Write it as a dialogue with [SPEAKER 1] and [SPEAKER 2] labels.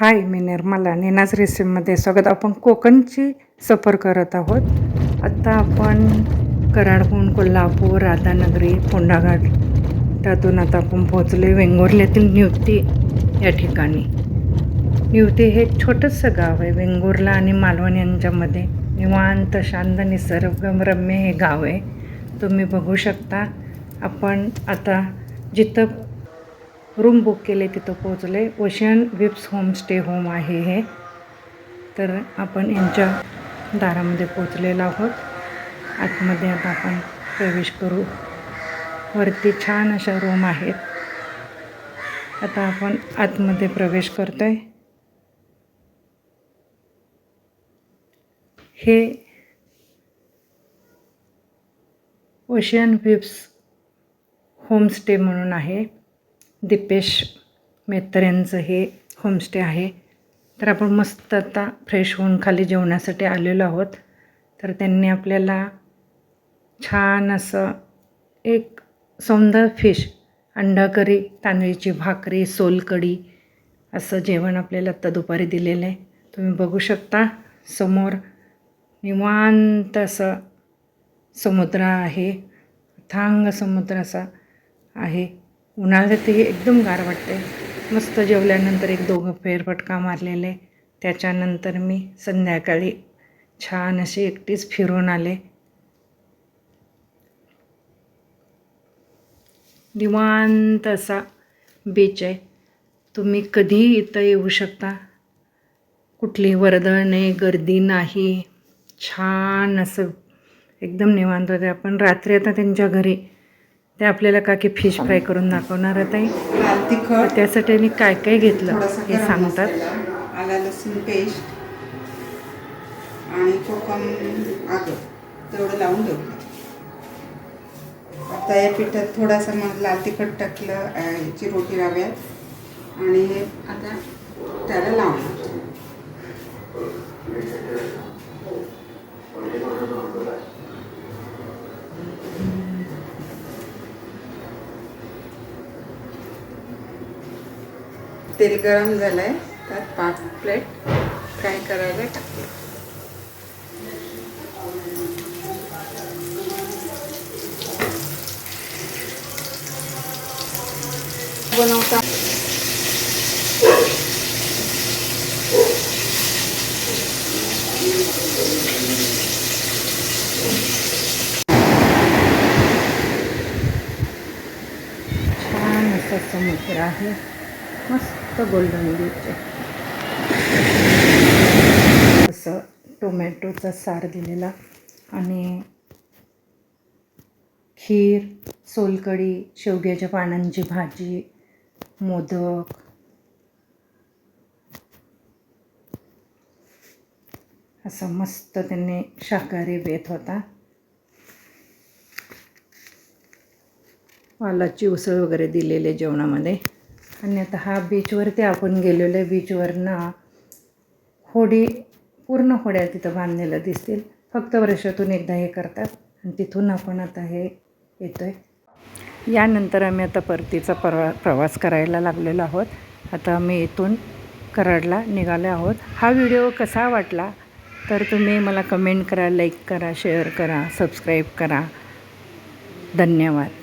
[SPEAKER 1] हाय मी निर्मला. नेनाज रेसिपीमध्ये स्वागत. आपण कोकणची सफर करत आहोत. आत्ता आपण कराडहून कोल्हापूर राधानगरी फोंडाघाट त्यातून आता आपण पोहोचले वेंगुर्ल्यातील निवती या ठिकाणी. निवती हे एक छोटंसं गाव आहे. वेंगुर्ला आणि मालवण यांच्यामध्ये निवांत शांत निसर्गरम्य हे गाव आहे. तुम्ही बघू शकता. आपण आता जिथं रूम बुक केले तिथं पोचले ओशियन विप्स होमस्टे होम आहे हे. तर आपण यांच्या दारामध्ये पोचलेलो आहोत. आतमध्ये आता आपण प्रवेश करू. वरती छान अशा रूम आहेत. आता आपण आतमध्ये प्रवेश करतो आहे हे ओशियन विप्स होमस्टे म्हणून आहे. दिपेश मेहतर यांचं हे होमस्टे आहे. तर आपण मस्त आता फ्रेश होऊन खाली जेवणासाठी आलेलो आहोत. तर त्यांनी आपल्याला छान असं एक सौंदर फिश अंडा करी तांदळीची भाकरी सोलकढी असं जेवण आपल्याला आत्ता दुपारी दिलेलं आहे. तुम्ही बघू शकता समोर निवांत असं समुद्र आहे. थांग समुद्र असा आहे. उन्हाळ्यातही एकदम गार वाटते मस्त जेवल्यानंतर एक दोघं फेरफटका मारलेले. त्याच्यानंतर मी संध्याकाळी छान अशी एकटीच फिरून आले. निवांत असा बीच आहे. तुम्ही कधीही इथं येऊ शकता? कुठली वर्दळ नाही गर्दी नाही. छान असं. एकदम निवांत होते. आपण रात्री आता त्यांच्या घरी ते आपल्याला का की फिश फ्राय करून दाखवणार आहे
[SPEAKER 2] लाल तिखट
[SPEAKER 1] त्यासाठी मी काय काय घेतलं हे सांगतात.
[SPEAKER 2] आला लसूण पेस्ट आणि कोकम आगं. तेवढं लावून ठेवलं आता या पिठात थोडासा मग लाल तिखट टाकलं याची रोटी लाव्यात आणि आता त्याला लावून तेल गरम झालं आहे त्यात पाच प्लेट फ्राय करायला टाकते. बनवता.
[SPEAKER 1] छान असा समुद्र आहे. मस्त गोल्डन घ्यायचे असं टोमॅटोचा सार दिलेला आणि खीर सोलकढी शेवग्याच्या पानांची भाजी मोदक. असं मस्त त्यांनी शाकाहारी बेत होता. वालाची उसळ वगैरे दिलेले जेवणामध्ये. आणि आता हा बीचवरती आपण गेलेलो आहे. बीचवरनं होडी पूर्ण होड्या तिथं बांधलेल्या दिसतील. फक्त वर्षातून एकदा हे करतात आणि तिथून आपण आता हे येतो आहे यानंतर आम्ही आता परतीचा परवा प्रवास करायला लागलेलो आहोत. आता आम्ही इथून कराडला निघालो आहोत. हा व्हिडिओ कसा वाटला? तर तुम्ही मला कमेंट करा लाईक करा शेअर करा सबस्क्राईब करा. धन्यवाद.